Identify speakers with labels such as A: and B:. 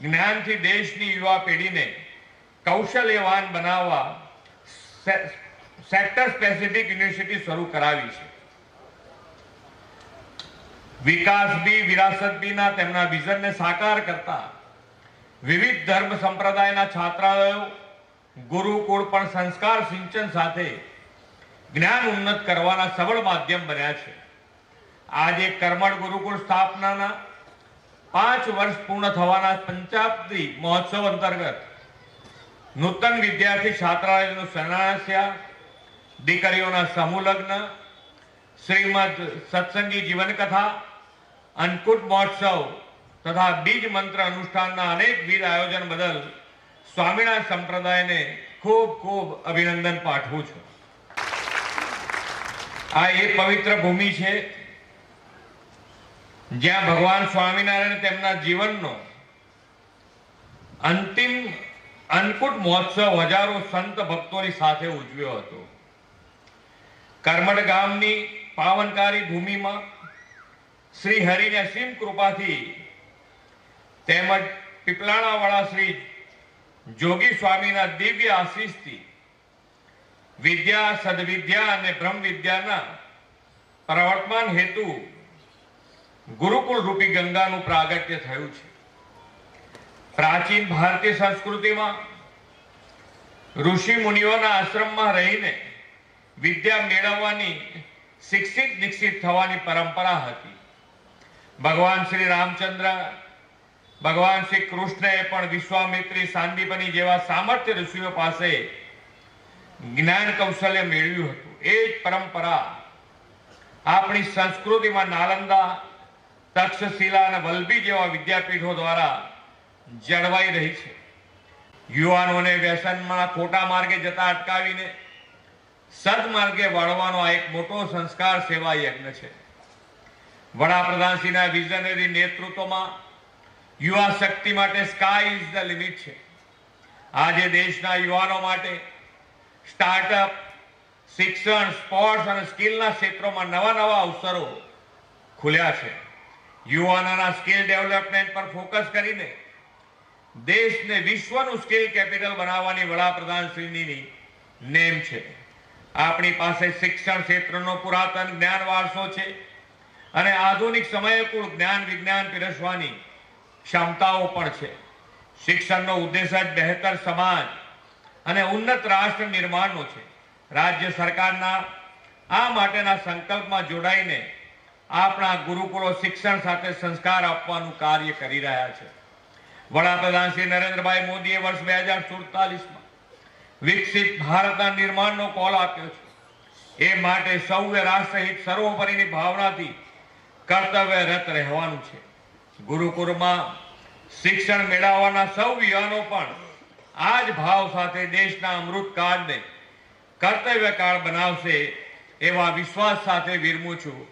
A: જ્ઞાનથી દેશની યુવા પેઢીને કૌશલ્યવાન બનાવવા સેક્ટર સ્પેસિફિક યુનિવર્સિટી શરૂ કરાવી છે. વિકાસ બી, વિરાસત બીના તેમના વિઝનને સાકાર કરતા વિવિધ ધર્મ સંપ્રદાયના છાત્રાલયો, ગુરુકુળ પણ સંસ્કાર સિંચન સાથે જ્ઞાન ઉન્નત કરવાના સબળ માધ્યમ બન્યા છે. આજે કર્મણ ગુરુકુળ સ્થાપનાના પાંચ વર્ષ પૂર્ણ થવાના પંચાબ્દી મહોત્સવ અંતર્ગત નૂતન વિદ્યાર્થી છાત્રાલયનું શરણાસ્યા દીકરીઓના સમૂહ શ્રીમદ સત્સંગી જીવનકથા, અન્નકૂટ મહોત્સવ તથા બીજ મંત્ર અનુષ્ઠાનના અનેકવિધ આયોજન બદલ સ્વામિનારાયણ સંપ્રદાયને ખૂબ ખૂબ અભિનંદન પાઠવું છું. આ એ પવિત્ર ભૂમિ છે. જ્યાં ભગવાન સ્વામિનારાયણ તેમના જીવનનો અંતિમ અન્નકૂટ મહોત્સવ હજારો સંત ભક્તોની સાથે ઉજવ્યો હતો. કરમડ ગામની પાવનકારી ભૂમિમાં શ્રી હરિની અસીમ કૃપાથી તેમજ પીપલાણાવાળા શ્રી જોગી સ્વામીના દિવ્ય આશીષથી વિદ્યા, સદવિદ્યા અને બ્રહ્મ વિદ્યાના પ્રવર્તમાન હેતુ ગુરુકુળ રૂપી ગંગાનું પ્રાગટ્ય થયું છે. પ્રાચીન ભારતીય સંસ્કૃતિમાં ઋષિ મુનિઓના આશ્રમમાં રહીને વિદ્યા મેળવવાની શિક્ષિત દીક્ષિત થવાની પરંપરા હતી. ભગવાન શ્રી રામચંદ્ર, ભગવાન શ્રી કૃષ્ણએ પણ વિશ્વામિત્રી સાંદીપની જેવા સામર્થ્ય ઋષિઓ પાસે જ્ઞાન કૌશલ્ય મેળવ્યું હતું. એ જ પરંપરા આપણી સંસ્કૃતિમાં નાલંદા તક્ષશિલા અને વલ્લભી જેવા વિદ્યાપીઠો દ્વારા જળવાઈ રહી છે. યુવાનોને વ્યસનમાં ખોટા માર્ગે જતા અટકાવીને સદમાર્ગે વાળવાનો આ એક મોટો સંસ્કાર સેવા યજ્ઞ છે. વડાપ્રધાનશ્રીના વિઝનરી નેતૃત્વમાં યુવા શક્તિ માટે સ્કાય ઇઝ ધ લિમિટ છે. આજે દેશના યુવાનો માટે સ્ટાર્ટઅપ શિક્ષણ સ્પોર્ટ્સ અને સ્કિલના ક્ષેત્રોમાં નવા નવા અવસરો ખુલ્યા છે. યુવાનોના સ્કિલ ડેવલપમેન્ટ પર ફોકસ કરીને દેશને વિશ્વનું સ્કિલ કેપિટલ બનાવવાની વડાપ્રધાનશ્રીની નેમ છે. આપણી પાસે શિક્ષણ ક્ષેત્રનો પુરાતન જ્ઞાન વારસો છે અને આધુનિક સમયકુળ જ્ઞાન વિજ્ઞાન પીરસવાની ક્ષમતાઓ પણ છે. શિક્ષણનો ઉદ્દેશ જ બહેતર સમાજ અને ઉન્નત રાષ્ટ્ર નિર્માણનો છે. રાજ્ય સરકારના આ માટેના સંકલ્પમાં જોડાઈને આપણા ગુરુકુળો શિક્ષણ સાથે સંસ્કાર આપવાનું કાર્ય કરી રહ્યા છે. વડાપ્રધાન શ્રી નરેન્દ્રભાઈ મોદીએ વર્ષ બે હજાર સુડતાલીસમાં વિકસિત ભારતના નિર્માણનો કોલ આપ્યો છે. એ માટે સૌએ રાષ્ટ્રહિત સર્વોપરીની ભાવનાથી કર્તવ્યરત રહેવાનું છે. ગુરુકુળમાં શિક્ષણ મેળવવાના સૌ યુવાનો પણ આ જ ભાવ સાથે દેશના અમૃત કાળને કર્તવ્ય કાળ બનાવશે એવા વિશ્વાસ સાથે વિરમું છું.